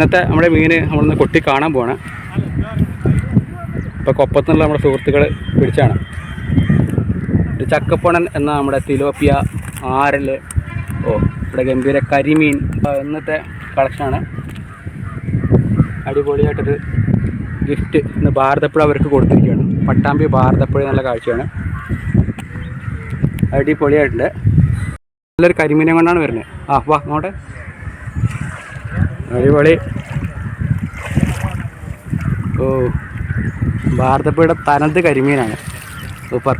ഇന്നത്തെ നമ്മുടെ മീൻ നമ്മളൊന്ന് കൊട്ടി കാണാൻ പോവാണ്. ഇപ്പോൾ കൊപ്പത്തുനിന്നുള്ള നമ്മുടെ സുഹൃത്തുക്കൾ പിടിച്ചാണ്. ചക്കപ്പണൻ എന്ന നമ്മുടെ തിലോപ്പിയ ആരൽ ഓ ഇവിടെ ഗംഭീര കരിമീൻ. ഇന്നത്തെ കളക്ഷനാണ് അടിപൊളിയായിട്ടൊരു ഗിഫ്റ്റ് ഇന്ന് ഭാരതപ്പുഴ അവർക്ക് കൊടുത്തിരിക്കുകയാണ്. പട്ടാമ്പി ഭാരതപ്പുഴ എന്നുള്ള കാഴ്ചയാണ്. അടിപൊളിയായിട്ടുണ്ട്. നല്ലൊരു കരിമീനെ കൊണ്ടാണ് വരുന്നത്. ആ വാ അങ്ങോട്ടെ. അടിപൊളി. ഓ ഭാരതപ്പുഴയുടെ തനത് കരിമീനാണ്. സൂപ്പർ.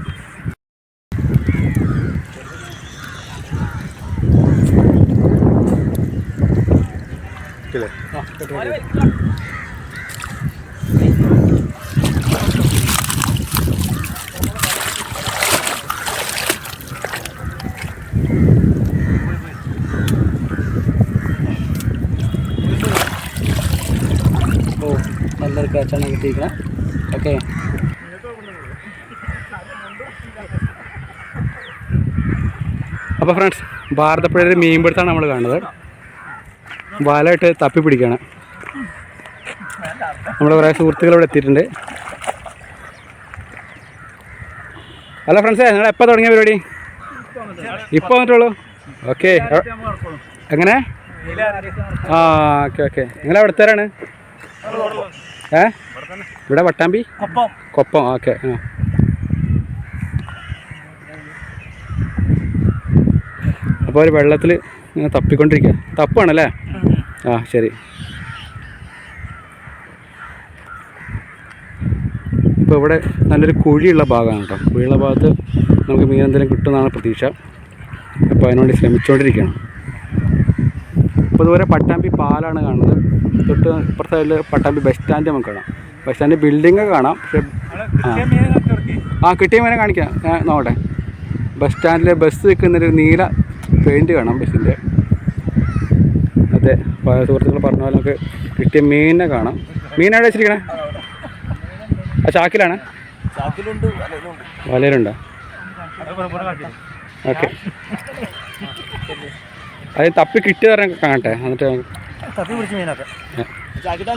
ഓ നല്ലൊരു കാച്ചാണ് കിട്ടിയിരിക്കുന്നത് ഓക്കെ. അപ്പോൾ ഫ്രണ്ട്സ് ഭാരതപ്പുഴയിൽ മീൻപിടുത്താണ് നമ്മൾ കാണുന്നത്. വലയിട്ട് തപ്പി പിടിക്കുകയാണ് നമ്മുടെ കുറേ സുഹൃത്തുക്കൾ ഇവിടെ എത്തിയിട്ടുണ്ട്. അല്ല ഫ്രണ്ട്സേ നിങ്ങൾ എപ്പോൾ തുടങ്ങിയ പരിപാടി? ഇപ്പോൾ വന്നിട്ടുള്ളൂ? ഓക്കെ. എങ്ങനെ? ആ ഓക്കെ ഓക്കെ. നിങ്ങൾ എവിടുത്തേരാണ്? ഏ? ഇവിടെ വട്ടാമ്പി? കൊപ്പം. ഓക്കെ ആ. അപ്പോൾ ഒരു വെള്ളത്തിൽ ഇങ്ങനെ തപ്പിക്കൊണ്ടിരിക്കുക. തപ്പാണല്ലേ? ആ ശരി. ഇപ്പോൾ ഇവിടെ നല്ലൊരു കുഴിയുള്ള ഭാഗമാണ് കേട്ടോ. കുഴിയുള്ള ഭാഗത്ത് നമുക്ക് മീൻ എന്തെങ്കിലും കിട്ടുമെന്നാണ് പ്രതീക്ഷ. അപ്പോൾ അതിനുവേണ്ടി ശ്രമിച്ചുകൊണ്ടിരിക്കുകയാണ്. അപ്പോൾ ഇതുവരെ പട്ടാമ്പി പാലാണ് കാണുന്നത്. തൊട്ട് ഇപ്പുറത്തെ സൈഡിൽ പട്ടാമ്പി ബസ് സ്റ്റാൻഡ് നമുക്ക് കാണാം. ബസ് സ്റ്റാൻഡ് ബിൽഡിംഗ് കാണാം. പക്ഷേ ആ കിട്ടിയ മീനെ കാണിക്കാം. ഞാൻ നോക്കട്ടെ. ബസ് സ്റ്റാൻഡിലെ ബസ് നിൽക്കുന്നൊരു നീല പെയിന്റ് കാണാം ബസ്സിന്റെ അതെ സുഹൃത്തുക്കൾ പറഞ്ഞ പോലെ നമുക്ക് കിട്ടിയ മീനിനെ കാണാം. മീനാണ് വെച്ചിരിക്കണേ? ആ ചാക്കിലാണ്? വലയിലുണ്ട്. ഓക്കെ. അത് തപ്പി കിട്ടിയ പറഞ്ഞ കാണട്ടെ. എന്നിട്ട് തപ്പി പിടിച്ച മീനൊക്കെ. ചാക്കിട്ടാൻ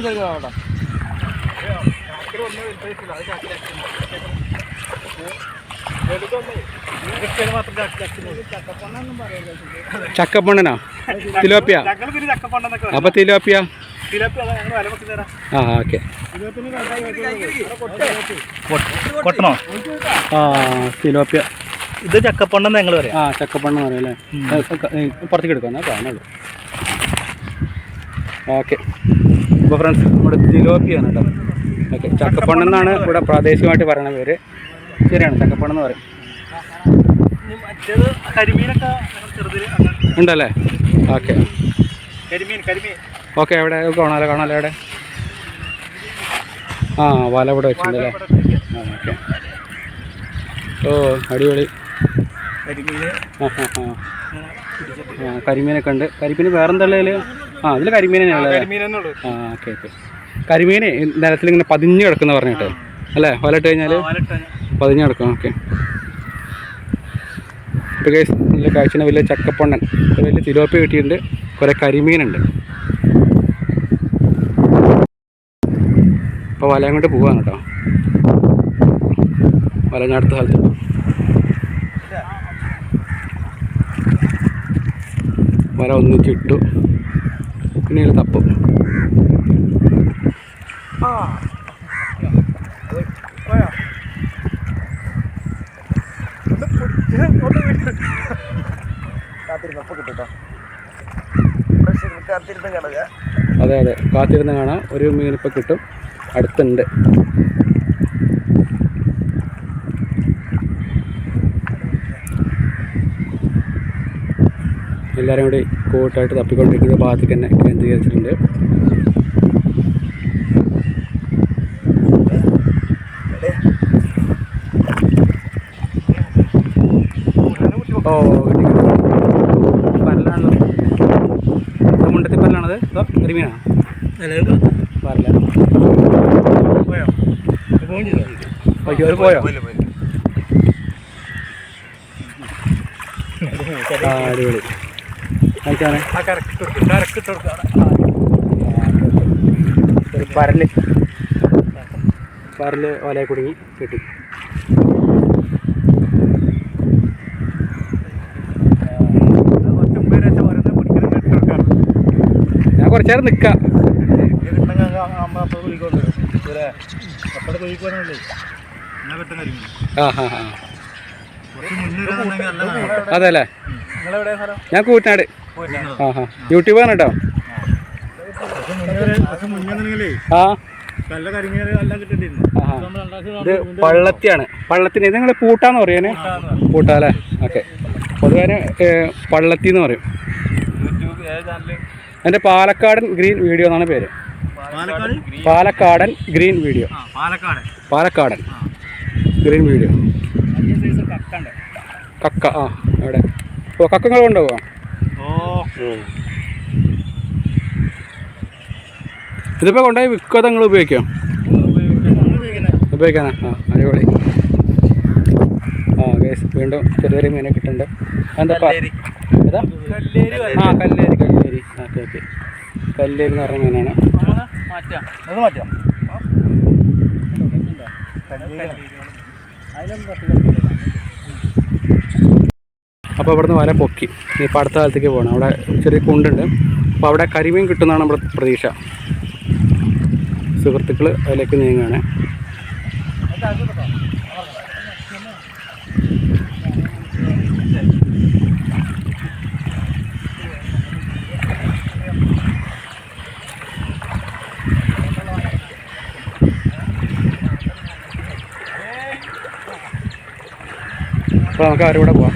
ചക്കപ്പണ്ണനോ? തിലോപ്പിയ? അപ്പൊ തിലോപ്പിയ? ആ ഓക്കെ. കൊട്ടണോ? ആ തിലോപ്പിയ. ഇത് ചക്കപ്പൊണ്ണെന്ന് ഞങ്ങൾ പറയാം. ആ ചക്കപ്പൊണ്ണെന്ന് പറയാം അല്ലേ? പുറത്തേക്ക് എടുക്കാം കാണുള്ളൂ. ഓക്കെ. അപ്പോൾ ഫ്രണ്ട്സ് നമ്മുടെ ജിലോപ്പിയാണ് കേട്ടോ. ഓക്കെ ചക്കപ്പണ്ണെന്നാണ് ഇവിടെ പ്രാദേശികമായിട്ട് പറയുന്ന പേര്. ശരിയാണ് ചക്കപ്പണ്ണെന്ന് പറയും. ഉണ്ടല്ലേ? ഓക്കെ. ഓക്കെ എവിടെ? കാണാലോ കാണാലോ എവിടെ? ആ വല ഇവിടെ വെച്ചിട്ടുണ്ടല്ലേ ഓക്കെ. ഓ അടിപൊളി. കരിമീൻ കരിമീനൊക്കെ ഉണ്ട്. കരിമീൻ വേറെന്തള്ളതിൽ ആ അതിൽ കരിമീൻ ആ ഓക്കെ ഓക്കെ. കരിമീൻ നിലത്തിൽ ഇങ്ങനെ പതിഞ്ഞ് കിടക്കുന്ന പറഞ്ഞിട്ട്. അല്ലേ? വലട്ട് കഴിഞ്ഞാൽ പതിഞ്ഞ് കിടക്കും ഓക്കെ. ഇപ്പോൾ കേസ് നല്ല കാഴ്ച വലിയ ചക്കപ്പൊണ്ണൻ. വലിയ തിലോപ്പി കിട്ടിയിട്ടുണ്ട്. കുറേ കരിമീനുണ്ട്. അപ്പോൾ വല അങ്ങോട്ട് പോവാണ് കേട്ടോ. വല ഞാൻ അടുത്ത സ്ഥലത്ത് വല ഒന്നിച്ചിട്ടു. ഇതിൽ തപ്പും. അതെ അതെ കാത്തിരുന്ന് കാണാം. ഒരു മീൻ ഇപ്പോൾ കിട്ടും. അടുത്തുണ്ട്. എല്ലാവരും കൂടി കൂട്ടായിട്ട് തപ്പിക്കൊണ്ടിരിക്കുന്ന ഭാഗത്തേക്ക് തന്നെ കേന്ദ്രീകരിച്ചിട്ടുണ്ട്. ഓ കിട്ടി, കിട്ടി. പരലാണല്ലോ. ഇത് മുണ്ടത്തി പരലാണത്? അതോ കരിമീനാണോ? പരല. പോയോ? പോയോ? അടിപൊളി കാണിച്ചാണേ ആ കറക്റ്റ് കറക്റ്റ് ഒരു പരൽ പരൽ വലയെ കുടുങ്ങി കിട്ടി. ഞാൻ കുറച്ച് നേരം നിൽക്കാം അതെ അല്ലേ? ഞാൻ ഹാ യൂട്യൂബാണ് കേട്ടോ. ഇത് പള്ളത്തിയാണ്. പള്ളത്തിന് ഇത് നിങ്ങൾ പൂട്ടാന്ന് പറയുന്നത് പൂട്ടാ അല്ലേ ഓക്കെ. പൊതുവെ പള്ളത്തി എന്ന് പറയും. എന്റെ പാലക്കാടൻ ഗ്രീൻ വീഡിയോ എന്നാണ് പേര്. പാലക്കാട് പാലക്കാടൻ ഗ്രീൻ വീഡിയോ. പാലക്കാടൻ ഗ്രീൻ വീഡിയോ. കക്ക ആ അവിടെ. ഓ കക്കങ്ങൾ കൊണ്ടുപോകാം ഇതിപ്പോൾ കൊണ്ടുപോയി വിൽക്കുക നിങ്ങൾ ഉപയോഗിക്കാം? ഉപയോഗിക്കാനാ? ആ അടിപൊളി. ആ ഗേസ് വീണ്ടും ചെറിയ ചെറിയ മീനെ കിട്ടുന്നുണ്ട് എന്താ കല്ലേരി. ഏതാ? കല്ലേരി ആ കല്ലേരി കല്ലേരി. Okay okay. കല്ലേരി എന്ന് പറഞ്ഞ മീനാണ്. അപ്പോൾ ഇവിടുന്ന് വല പൊക്കി. ഇപ്പോൾ അടുത്ത കാലത്തേക്ക് പോകണം അവിടെ ചെറിയ കുണ്ടുണ്ട്. അപ്പോൾ അവിടെ കരിമീൻ കിട്ടുന്നതാണ് നമ്മുടെ പ്രതീക്ഷ. സുഹൃത്തുക്കൾ അതിലേക്ക് നീങ്ങുകയാണ്. അപ്പോൾ നമുക്ക് അവരുടെ പോവാം.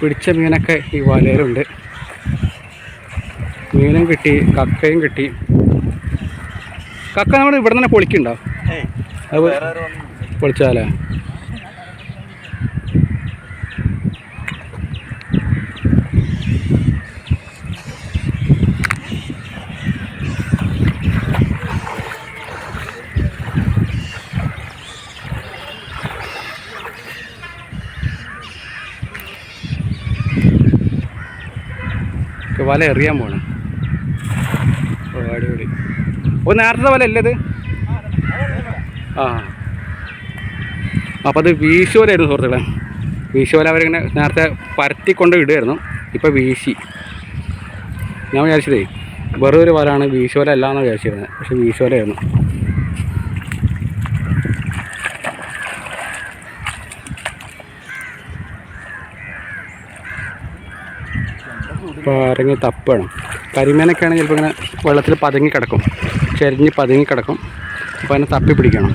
പിടിച്ച മീനൊക്കെ ഈ വലയിലുണ്ട്. മീനും കിട്ടി കക്കയും കിട്ടി. കക്ക നമ്മൾ ഇവിടെ തന്നെ വന്നു പൊളിച്ചാലേ വല എറിയാൻ പോണം. ഓ അടിപൊളി. ഓ നേരത്തെ വല അല്ലേ ആ. അപ്പോൾ അത് വീശുവലായിരുന്നു സുഹൃത്തുക്കളെ. വീശുവല അവരിങ്ങനെ നേരത്തെ പരത്തിക്കൊണ്ട് ഇടുമായിരുന്നു ഇപ്പോൾ വീശി. ഞാൻ വിചാരിച്ചതേ വെറുതെ ഒരു വലാണ് വീശുവല അല്ല എന്ന് വിചാരിച്ചിരുന്നത് പക്ഷെ വീശുവലയായിരുന്നു ഇറങ്ങി തപ്പാണ്. കരിമീനൊക്കെ ആണെങ്കിൽ ചിലപ്പോൾ ഇങ്ങനെ വെള്ളത്തിൽ പതുങ്ങി കിടക്കും. ചെരിഞ്ഞ് പതുങ്ങി കിടക്കും. അപ്പോൾ അതിനെ തപ്പി പിടിക്കണം.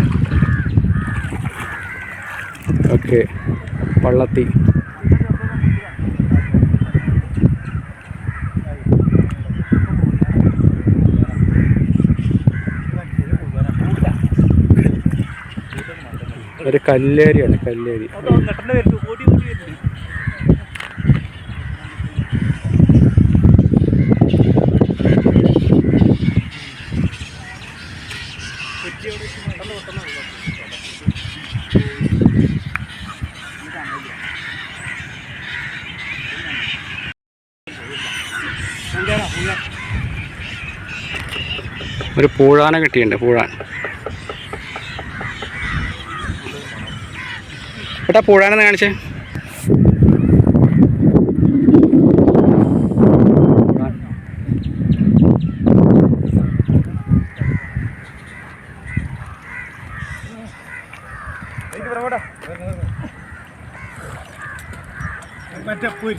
ഓക്കെ. വള്ളത്തി. ഒരു കല്ലേരിയാണ് കല്ലേരി. ഒരു പൂഴാന കിട്ടിയിട്ടുണ്ട് പൂഴാൻ. ഏട്ടാ പൂഴാനെന്ന് കാണിച്ചേ പൂഴാൻ. മറ്റേ പോയി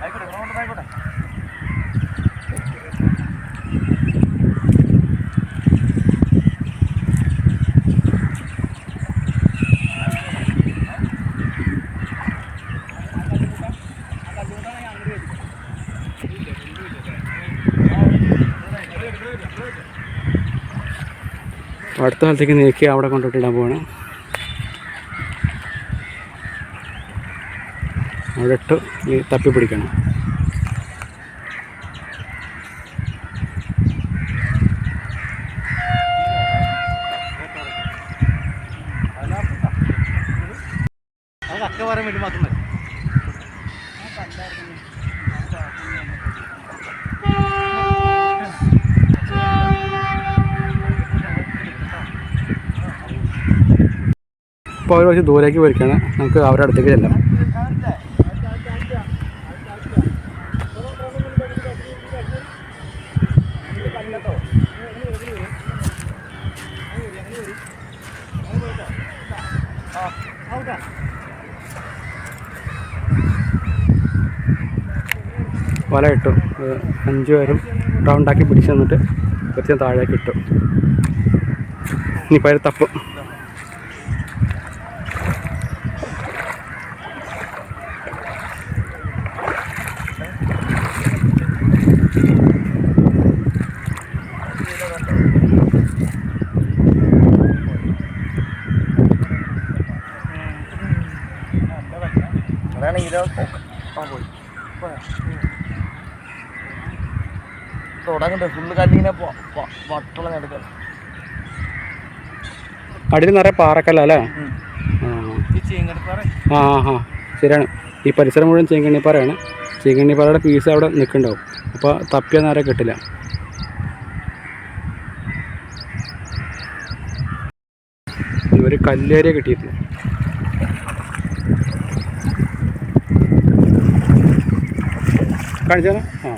ആയിക്കോട്ടെ ആയിക്കോട്ടെ അടുത്ത കാലത്തേക്ക് നീക്കി അവിടെ കൊണ്ടിട്ടിടാൻ പോവാണ്. അവിടെ ഇട്ട് തപ്പി പിടിക്കണം പറയാൻ വേണ്ടി മാത്രം മതി ഇപ്പോൾ അവർ കുറച്ച് ദൂരേക്ക് പോയിരിക്കുകയാണ് നമുക്ക് അവരുടെ അടുത്തേക്ക് ചെല്ലാം. വല ഇട്ടു. അഞ്ച് പേരും റൗണ്ടാക്കി പിടിച്ചു തന്നിട്ട് കുറച്ച് താഴേക്ക് ഇട്ടു. ഇനി അതിൽ തപ്പും അതാണ് ഇതിലെ തുടങ്ങണ്ട ഫുള്ള് കല്ലിങ്ങനെ വട്ടുള്ള നടക്ക അടിയിൽ നിറയെ പാറക്കല്ല അല്ലേ? ആ. ആ ആ ആ. ശരിയാണ്. ഈ പരിസരം മുഴുവൻ ചീങ്കണ്ണിപ്പാറയാണ്. ചീങ്കണ്ണിപ്പാറയുടെ പീസ് അവിടെ നിൽക്കുന്നുണ്ടാവും. അപ്പോൾ തപ്പിയ നേരെ കിട്ടില്ല. ഒരു കല്ലേരിയ കിട്ടിയിട്ടില്ല കാണിച്ചാലോ ആ.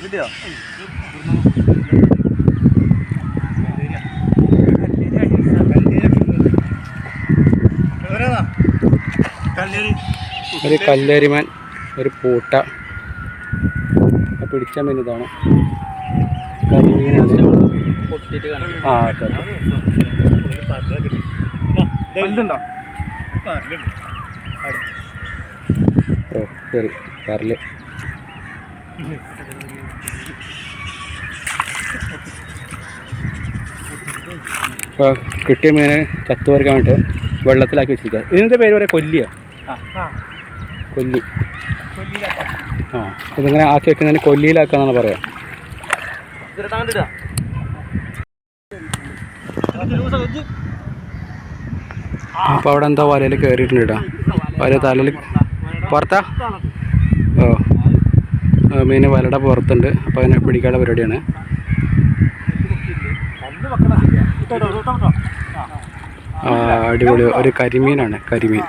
കിട്ടിയോ? കല്ലേരി. ഒരു കല്ലേരിമാൻ ഒരു പൂട്ട. പിടിച്ച മീൻ ഇതാണ്. കരിമീനാണ് ആ ഓക്കെ വലുതുണ്ടോ? ഓ ശരി. കരൽ ഇപ്പോൾ കിട്ടിയ മീനെ ചത്തു പറിക്കാൻ വേണ്ടിയിട്ട് വെള്ളത്തിലാക്കി വെച്ചിരിക്കുക ഇതിന്റെ പേര് പറയാം? കൊല്ലിയോ? കൊല്ലി. ആ ഇതിങ്ങനെ ആക്കി വെക്കുന്നതിന് കൊല്ലിയിലാക്കാന്നാണ് പറയാം. അപ്പോൾ അവിടെ എന്താ വലയിൽ കയറിയിട്ടുണ്ട് കേട്ടോ വല തലയിൽ പുറത്താ? ഓ. ആ, മീന് വലയുടെ പുറത്തുണ്ട്. അപ്പോൾ അതിനെ പിടിക്കാനുള്ള പരിപാടിയാണ്. അടിപൊളി. ഒരു കരിമീനാണ് കരിമീൻ.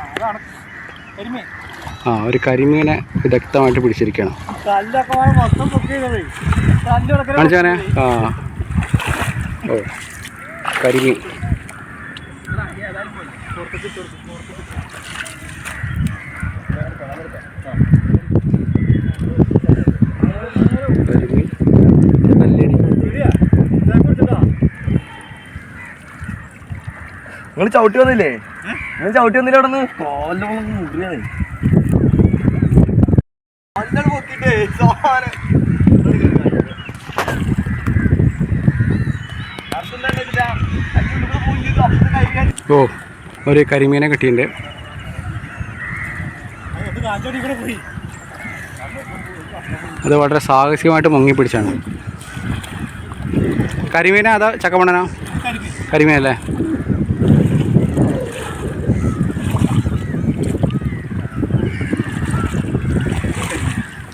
ആ ഒരു കരിമീനെ വിദഗ്ധമായിട്ട് പിടിച്ചിരിക്കണം കാണിച്ചാനെ? ആ. ഓ. കരിമീൻ. നിങ്ങൾ ചവിട്ടി വന്നില്ലേ? നിങ്ങൾ ചവിട്ടി വന്നില്ല അവിടെ നിന്ന് കോലം മുറിയാണ് പൊക്കിട്ടേ സോനെ ഓ ഒരു കരിമീനെ കിട്ടിയിട്ടുണ്ട്. അത് വളരെ സാഹസികമായിട്ട് മുങ്ങി പിടിച്ചാണ്. കരിമീന അതോ ചക്കമണ്ണനോ? കരിമീനല്ലേ?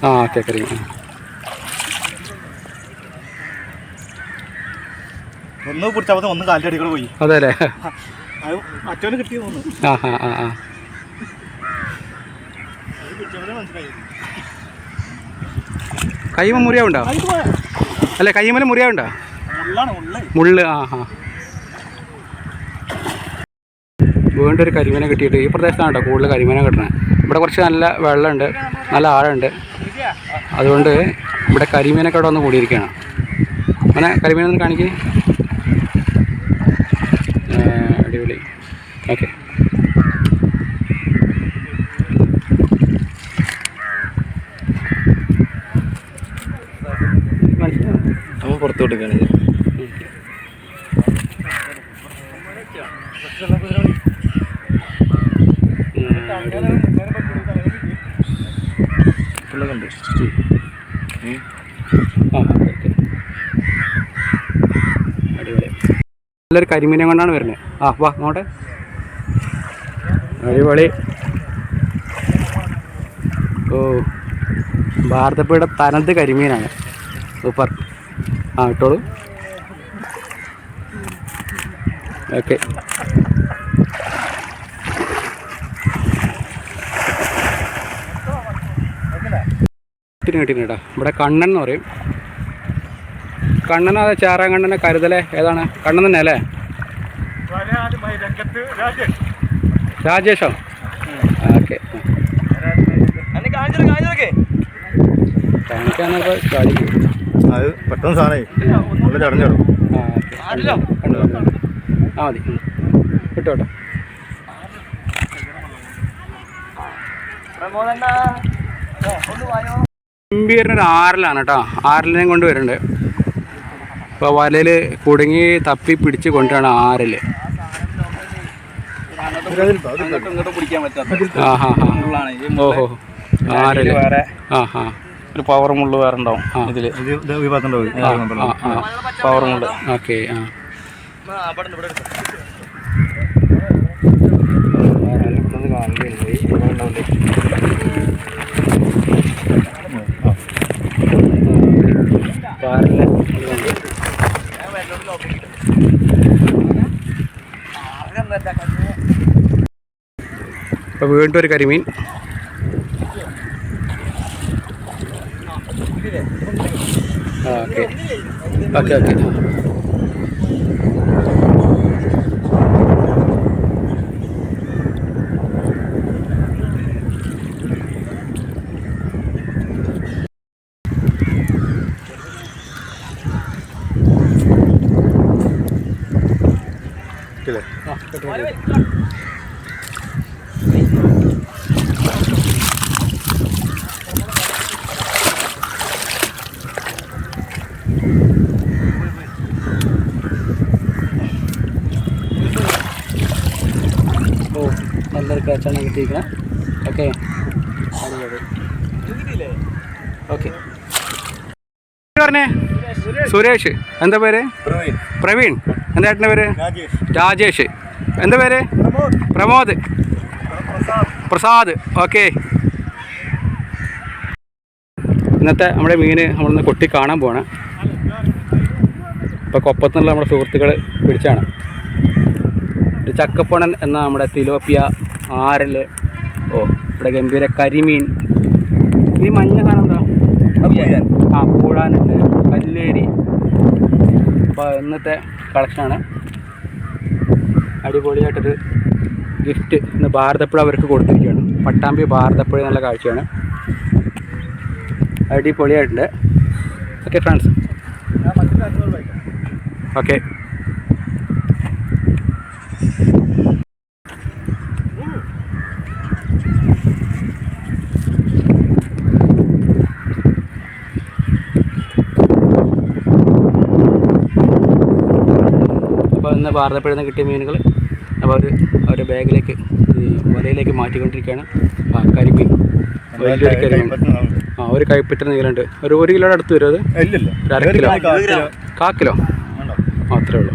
ആ ഓക്കെ കരിമീൻ. ഒന്ന് പിടിച്ചാൽ ഒന്ന് കാലിന്റെ അടികൾ പോയി. അതെ അല്ലേ അത് മറ്റവന് കിട്ടി തോന്നു ആ ആ ആ കൈമ മുറിയാവുണ്ടോ? അല്ലെ കൈമല മുറിയാവുണ്ടോ? മുള്ള്. ആ ഹാ വീണ്ടും ഒരു കരിമീനെ കിട്ടിയിട്ട് ഈ പ്രദേശത്താണ് കേട്ടോ കൂടുതൽ കരിമീനെ കിട്ടണത് ഇവിടെ കുറച്ച് നല്ല വെള്ളമുണ്ട് നല്ല ആഴമുണ്ട്. അതുകൊണ്ട് ഇവിടെ കരിമീനൊക്കെ ഇവിടെ വന്ന് കൂടിയിരിക്കുകയാണ്. അങ്ങനെ കരിമീനൊന്ന് കാണിക്കേ അടിപൊളി ഓക്കെ നമ്മൾ പുറത്ത് കൊടുക്കുകയാണ് നല്ലൊരു കരിമീനെ കൊണ്ടാണ് വരുന്നത്. ആ വാ അങ്ങോട്ടെ. അടിപൊളി. ഓ ഭാരതപ്പുഴയുടെ തനത് കരിമീനാണ്. സൂപ്പർ. ആ ഇട്ടോളൂ. ഓക്കെ. കിട്ടിന് കിട്ടിന് കേട്ടോ ഇവിടെ കണ്ണൻ എന്ന് പറയും. കണ്ണൻ അതെ കരുതലേ? ഏതാണ്? കണ്ണൻ തന്നെ അല്ലേ രാജേഷോ? ഓക്കെ. അന്നെ കാണിച്ചു കാണിച്ചോക്കെ കാണിക്കാന്നപ്പോൾ കാണിക്കും അത് പെട്ടെന്ന് സാധനമായി ഉള്ളിൽ അടഞ്ഞിടും ആ ഓക്കെ. ആണല്ലോ. കണ്ടു കണ്ടു കണ്ടു. ആ മതി. ഉം. വിട്ടോ കേട്ടോ വായോ. ഗംഭീരനൊരു ആറിലാണ് കേട്ടോ. ആറിലിനെയും കൊണ്ട് വരുന്നുണ്ട്. വലയിൽ വലയിൽ കുടുങ്ങി തപ്പി പിടിച്ച് കൊണ്ടുവരണം ആറിൽ അങ്ങോട്ടും ഇങ്ങോട്ടും പിടിക്കാൻ പറ്റാത്ത വേറെ ഒരു പവർ മുള്ള് വേറെ ഉണ്ടാവും ആ. ഇതിൽ. പവർ ഇത് ഓക്കെ ആ ആ പവർ മുള്ള്. ഓക്കെ ആ. ആറിൽ അപ്പോൾ വീണ്ടും ഒരു കരിമീൻ. ഓക്കെ. ഓക്കെ ഓക്കെ ഓ കാച്ചാണ് കിട്ടിയിരിക്കുന്നത്. ഓക്കെ ഓക്കെ പറഞ്ഞേ? സുരേഷ്. എന്താ പേര്? പ്രവീൺ. എന്താ ഏട്ടന്റെ പേര്? രാജേഷ്. എന്താ പേര്? പ്രമോദ്. പ്രസാദ്. ഓക്കെ ഇന്നത്തെ നമ്മുടെ മീന് നമ്മളൊന്ന് കൊട്ടി കാണാൻ പോവാണ്. ഇപ്പോൾ കൊപ്പത്തുനിന്നുള്ള നമ്മുടെ സുഹൃത്തുക്കൾ പിടിച്ചാണ്. ചക്കപ്പണൻ എന്ന നമ്മുടെ തിലോപ്പിയ ആരൽ ഓ ഇവിടെ ഗംഭീര കരിമീൻ. ഈ മഞ്ഞ സാധനം എന്താ ആ പൂഴാനുണ്ട്. കല്ലേരി. അപ്പോൾ ഇന്നത്തെ കളക്ഷനാണ്. അടിപൊളിയായിട്ടൊരു ഗിഫ്റ്റ് ഇന്ന് ഭാരതപ്പുഴ അവർക്ക് കൊടുത്തിരിക്കുകയാണ്. പട്ടാമ്പി ഭാരതപ്പുഴ നല്ല കാഴ്ചയാണ്. അടിപൊളിയായിട്ടുണ്ട്. ഓക്കെ ഫ്രണ്ട്സ് ഓക്കെ അപ്പോൾ ഇന്ന് ഭാരതപ്പുഴയിൽ നിന്ന് കിട്ടിയ മീനുകൾ. അപ്പോൾ അവർ അവരുടെ ബാഗിലേക്ക് ഈ വലയിലേക്ക് മാറ്റിക്കൊണ്ടിരിക്കുകയാണ്. ആ കരിമീൻ. വലിയൊരു കരിമീൻ. ആ ഒരു കൈപ്പറ്റ നീളുണ്ട് ഒരു ഒരു കിലോയുടെ അടുത്ത് വരും അത്? ഒരു അര കിലോ. കാ കിലോ. മാത്രമേ ഉള്ളൂ.